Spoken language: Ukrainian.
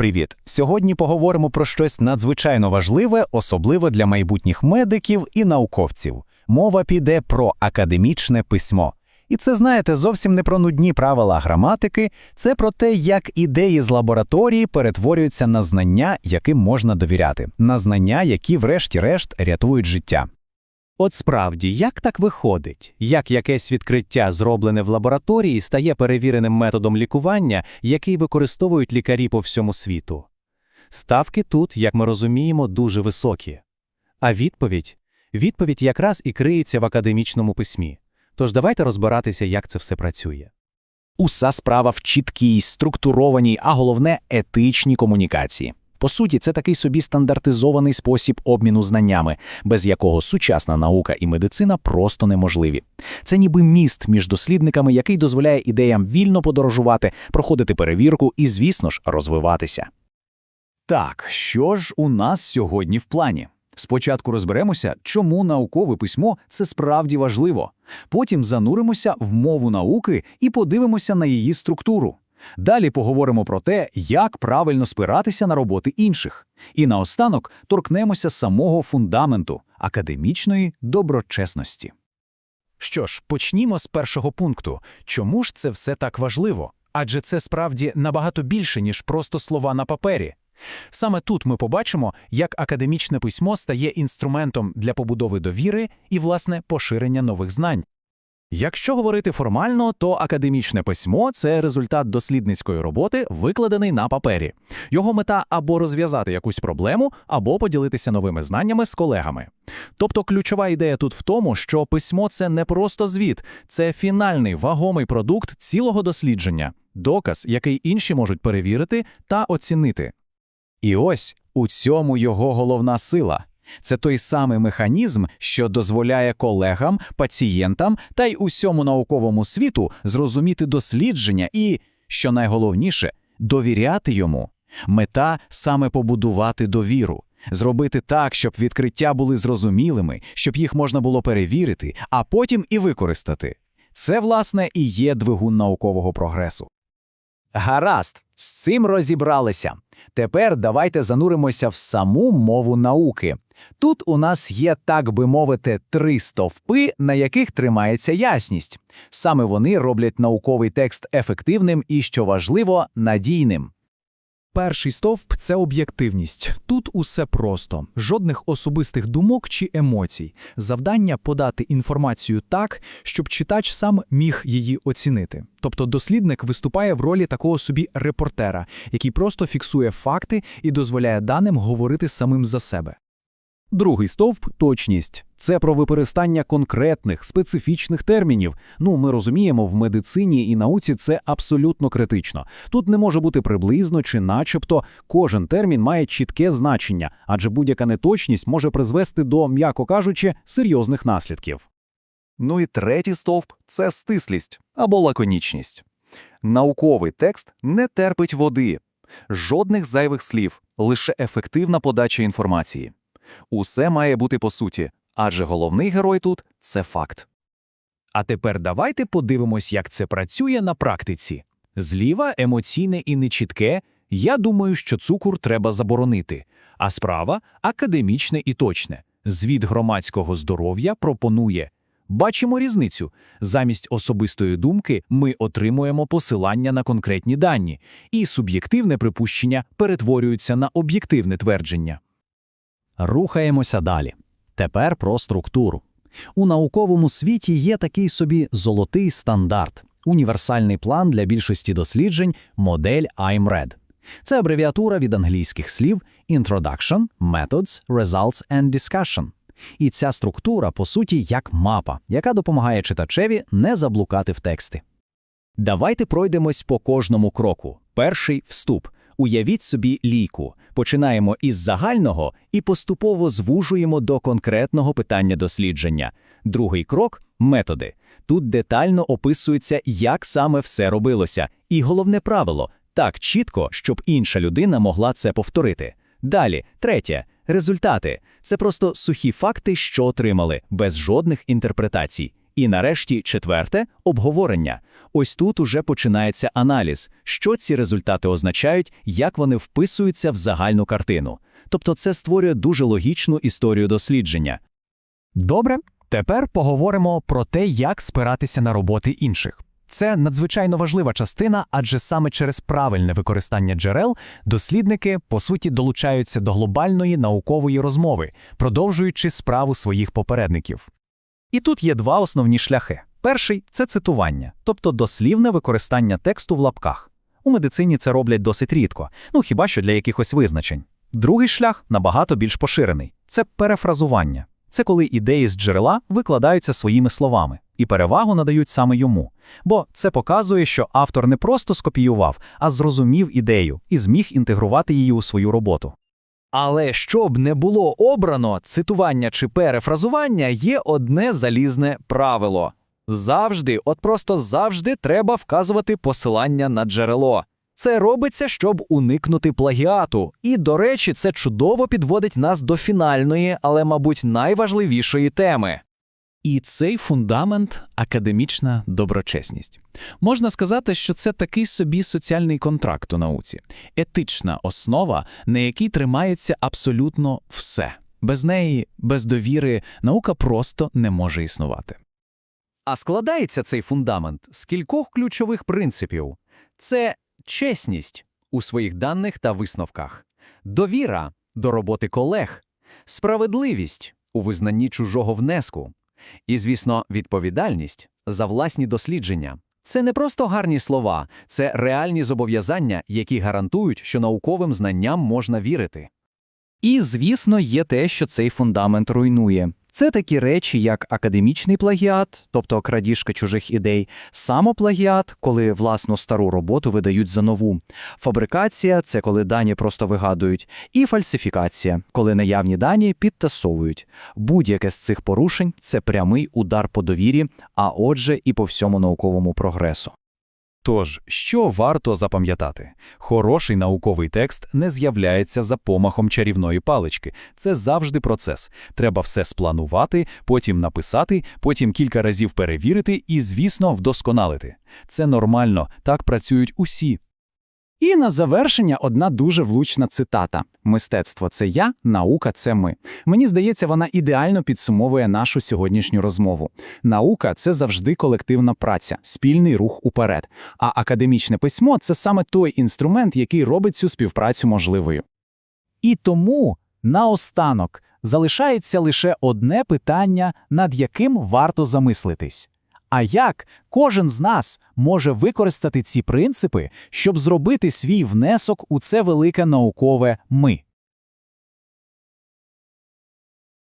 Привіт! Сьогодні поговоримо про щось надзвичайно важливе, особливо для майбутніх медиків і науковців. Мова піде про академічне письмо. І це, знаєте, зовсім не про нудні правила граматики, це про те, як ідеї з лабораторії перетворюються на знання, яким можна довіряти, на знання, які, врешті-решт, рятують життя. От справді, як так виходить? Як якесь відкриття, зроблене в лабораторії, стає перевіреним методом лікування, який використовують лікарі по всьому світу? Ставки тут, як ми розуміємо, дуже високі. А відповідь? Відповідь якраз і криється в академічному письмі. Тож давайте розбиратися, як це все працює. Уся справа в чіткій, структурованій, а головне етичній комунікації. По суті, це такий собі стандартизований спосіб обміну знаннями, без якого сучасна наука і медицина просто неможливі. Це ніби міст між дослідниками, який дозволяє ідеям вільно подорожувати, проходити перевірку і, звісно ж, розвиватися. Так, що ж у нас сьогодні в плані? Спочатку розберемося, чому наукове письмо це справді важливо. Потім зануримося в мову науки і подивимося на її структуру. Далі поговоримо про те, як правильно спиратися на роботи інших. І наостанок торкнемося самого фундаменту академічної доброчесності. Що ж, почнімо з першого пункту. Чому ж це все так важливо? Адже це справді набагато більше, ніж просто слова на папері. Саме тут ми побачимо, як академічне письмо стає інструментом для побудови довіри і, власне, поширення нових знань. Якщо говорити формально, то академічне письмо це результат дослідницької роботи, викладений на папері. Його мета або розв'язати якусь проблему, або поділитися новими знаннями з колегами. Тобто ключова ідея тут в тому, що письмо це не просто звіт, це фінальний вагомий продукт цілого дослідження, доказ, який інші можуть перевірити та оцінити. І ось у цьому його головна сила. Це той самий механізм, що дозволяє колегам, пацієнтам та й усьому науковому світу зрозуміти дослідження і, що найголовніше, довіряти йому. Мета саме побудувати довіру, зробити так, щоб відкриття були зрозумілими, щоб їх можна було перевірити, а потім і використати. Це, власне, і є двигун наукового прогресу. Гаразд, з цим розібралися. Тепер давайте зануримося в саму мову науки. Тут у нас є, так би мовити, три стовпи, на яких тримається ясність. Саме вони роблять науковий текст ефективним і, що важливо, надійним. Перший стовп це об'єктивність. Тут усе просто, жодних особистих думок чи емоцій. Завдання подати інформацію так, щоб читач сам міг її оцінити. Тобто дослідник виступає в ролі такого собі репортера, який просто фіксує факти і дозволяє даним говорити самим за себе. Другий стовп точність. Це про використання конкретних, специфічних термінів. Ну, ми розуміємо, в медицині і науці це абсолютно критично. Тут не може бути приблизно чи начебто кожен термін має чітке значення, адже будь-яка неточність може призвести до, м'яко кажучи, серйозних наслідків. Ну і третій стовп це стислість або лаконічність. Науковий текст не терпить води, жодних зайвих слів, лише ефективна подача інформації. Усе має бути по суті, адже головний герой тут це факт. А тепер давайте подивимось, як це працює на практиці. Зліва емоційне і нечітке. Я думаю, що цукор треба заборонити, а справа академічне і точне. Звіт громадського здоров'я пропонує. Бачимо різницю. Замість особистої думки ми отримуємо посилання на конкретні дані, і суб'єктивне припущення перетворюється на об'єктивне твердження. Рухаємося далі. Тепер про структуру. У науковому світі є такий собі золотий стандарт, універсальний план для більшості досліджень, модель IMRED. Це абревіатура від англійських слів Introduction, Methods, Results and Discussion. І ця структура, по суті, як мапа, яка допомагає читачеві не заблукати в тексті. Давайте пройдемось по кожному кроку. Перший вступ. Уявіть собі лійку. Починаємо із загального і поступово звужуємо до конкретного питання дослідження. Другий крок методи. Тут детально описується, як саме все робилося, і головне правило так чітко, щоб інша людина могла це повторити. Далі, третє результати. Це просто сухі факти, що отримали, без жодних інтерпретацій. І нарешті четверте обговорення. Ось тут уже починається аналіз, що ці результати означають, як вони вписуються в загальну картину. Тобто це створює дуже логічну історію дослідження. Добре, тепер поговоримо про те, як спиратися на роботи інших. Це надзвичайно важлива частина, адже саме через правильне використання джерел дослідники, по суті, долучаються до глобальної наукової розмови, продовжуючи справу своїх попередників. І тут є два основні шляхи. Перший це цитування, тобто дослівне використання тексту в лапках. У медицині це роблять досить рідко, ну хіба що для якихось визначень. Другий шлях набагато більш поширений це перефразування. Це коли ідеї з джерела викладаються своїми словами і перевагу надають саме йому. Бо це показує, що автор не просто скопіював, а зрозумів ідею і зміг інтегрувати її у свою роботу. Але щоб не було обрано, цитування чи перефразування є одне залізне правило. Завжди, от просто завжди треба вказувати посилання на джерело. Це робиться, щоб уникнути плагіату. І, до речі, це чудово підводить нас до фінальної, але, мабуть, найважливішої теми. І цей фундамент академічна доброчесність. Можна сказати, що це такий собі соціальний контракт у науці, етична основа, на якій тримається абсолютно все. Без неї, без довіри, наука просто не може існувати. А складається цей фундамент з кількох ключових принципів: це чесність у своїх даних та висновках, довіра до роботи колег, справедливість у визнанні чужого внеску, і, звісно, відповідальність за власні дослідження. Це не просто гарні слова, це реальні зобов'язання, які гарантують, що науковим знанням можна вірити. І, звісно, є те, що цей фундамент руйнує. Це такі речі, як академічний плагіат, тобто крадіжка чужих ідей, самоплагіат, коли власну стару роботу видають за нову, фабрикація це коли дані просто вигадують, і фальсифікація, коли наявні дані підтасовують. Будь-яке з цих порушень це прямий удар по довірі, а отже, і по всьому науковому прогресу. Тож, що варто запам'ятати? Хороший науковий текст не з'являється за помахом чарівної палички. Це завжди процес. Треба все спланувати, потім написати, потім кілька разів перевірити і, звісно, вдосконалити. Це нормально, так працюють усі. І на завершення одна дуже влучна цитата: Мистецтво це я, наука це ми. Мені здається, вона ідеально підсумовує нашу сьогоднішню розмову. Наука це завжди колективна праця, спільний рух уперед. А академічне письмо це саме той інструмент, який робить цю співпрацю можливою. І тому наостанок залишається лише одне питання, над яким варто замислитись. А як кожен з нас може використати ці принципи, щоб зробити свій внесок у це велике наукове ми?